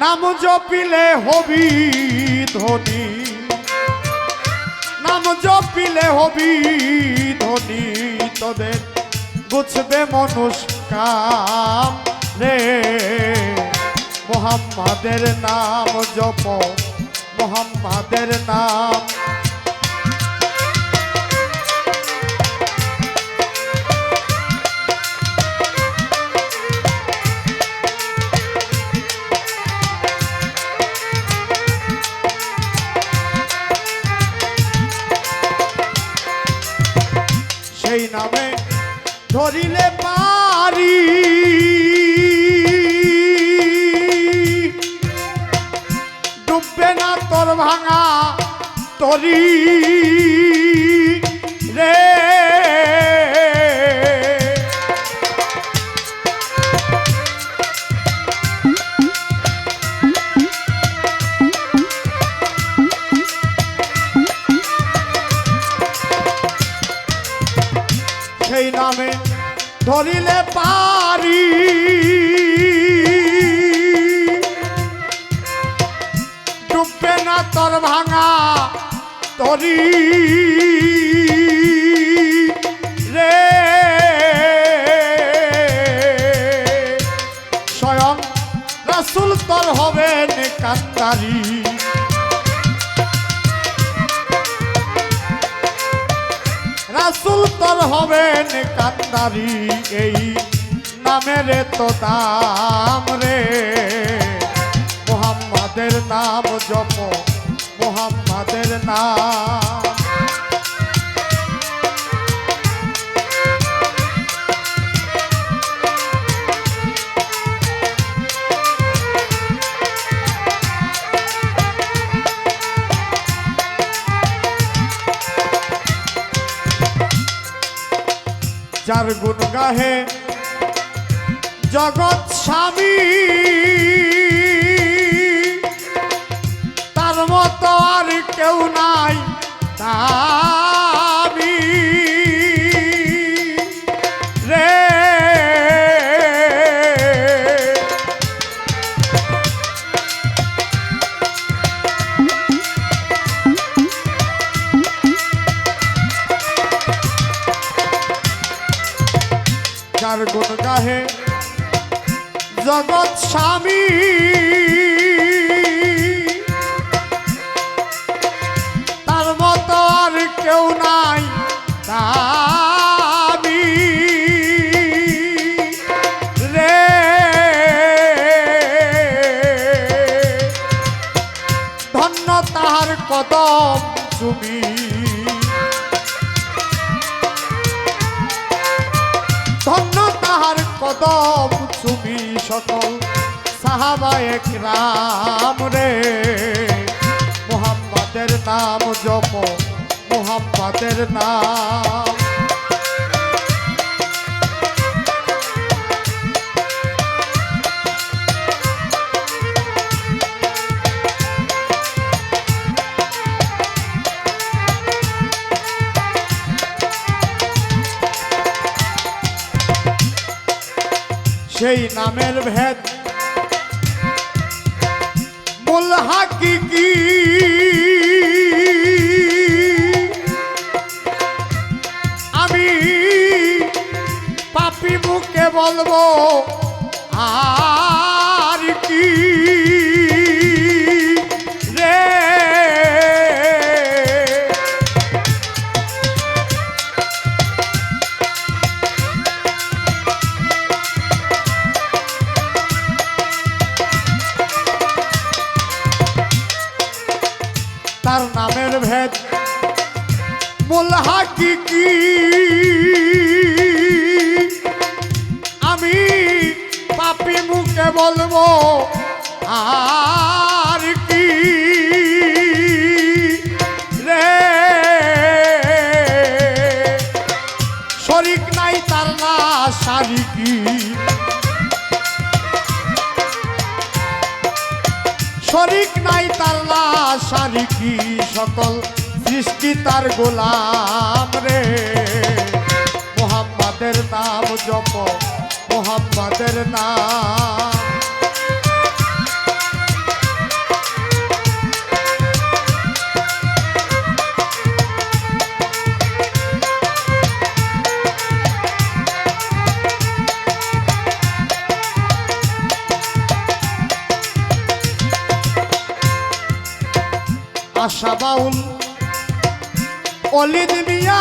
নাম জপিলে হবি ধনী। নাম জপিলে হবি ধনী তোদের। বুঝবে মানুষ কাম রে মোহাম্মদের নাম জপ, মোহাম্মদের নাম সেই নামে ধরিলে পারি। ডুববে না তোর ভাঙা তরি। সেই নামে ধরিলে পারি। ডুববে না তোর ভাঙা তরি। রে স্বয়ং রাসুল তোর হবে কান্দারি রাসুল তোর হবেন কান্দারি এই নামের তো দাম রে। মোহাম্মদের নাম জপ যার গুণ গাহে জগৎ স্বামী তার মতো আর কেউ নাই। দামি যার গুণ গাহে জগৎ স্বামী। তার মতো আর কেউ নাই ধন্য তাহার কদম তুমি। কদম তুমি সকল সাহাবায়ক রাম রে। মোহাম্মদের নাম জপ মোহাম্মদের নাম সেই নামের ভেদ। মূল হাকিকি আমি পাপি মুখে বলব আর তার ভেদ মূল হাকিকি, আমি পাপি মুখে বলব, আর কি রে? শরিক নাই তার না শারিকি শরিক নাই তার লাশারি কি সকল সৃষ্টি তার গোলাম রে। মোহাম্মদের নাম জপ মোহাম্মদের নাম আশা বাউল অলিদ মিয়া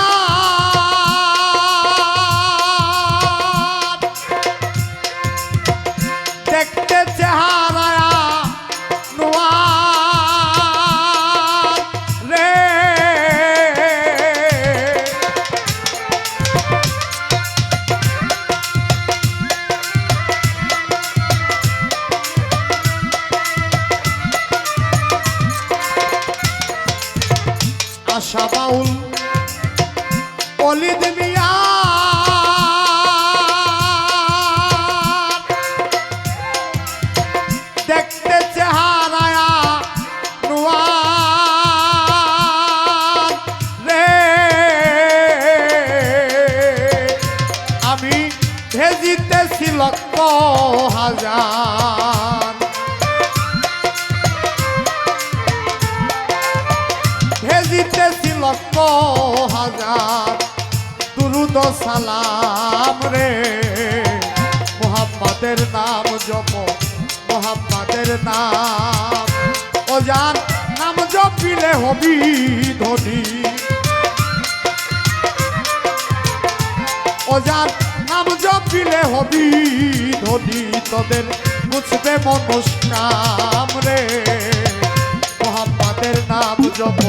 আশা বাউল অলিদ মিয়া। দেখতে চেহারায়া নোয়ার। রে হাজার। লক্ষ হাজার। দুরুদ সালাম রে। মোহাম্মদের নাম জপ, মোহাম্মদের নাম। ও যার নাম জপিলে হবি ধনী। ও যার নাম জপিলে হবি ধনী, তোদের বুঝবে মনস্কাম রে। মোহাম্মদের নাম জপ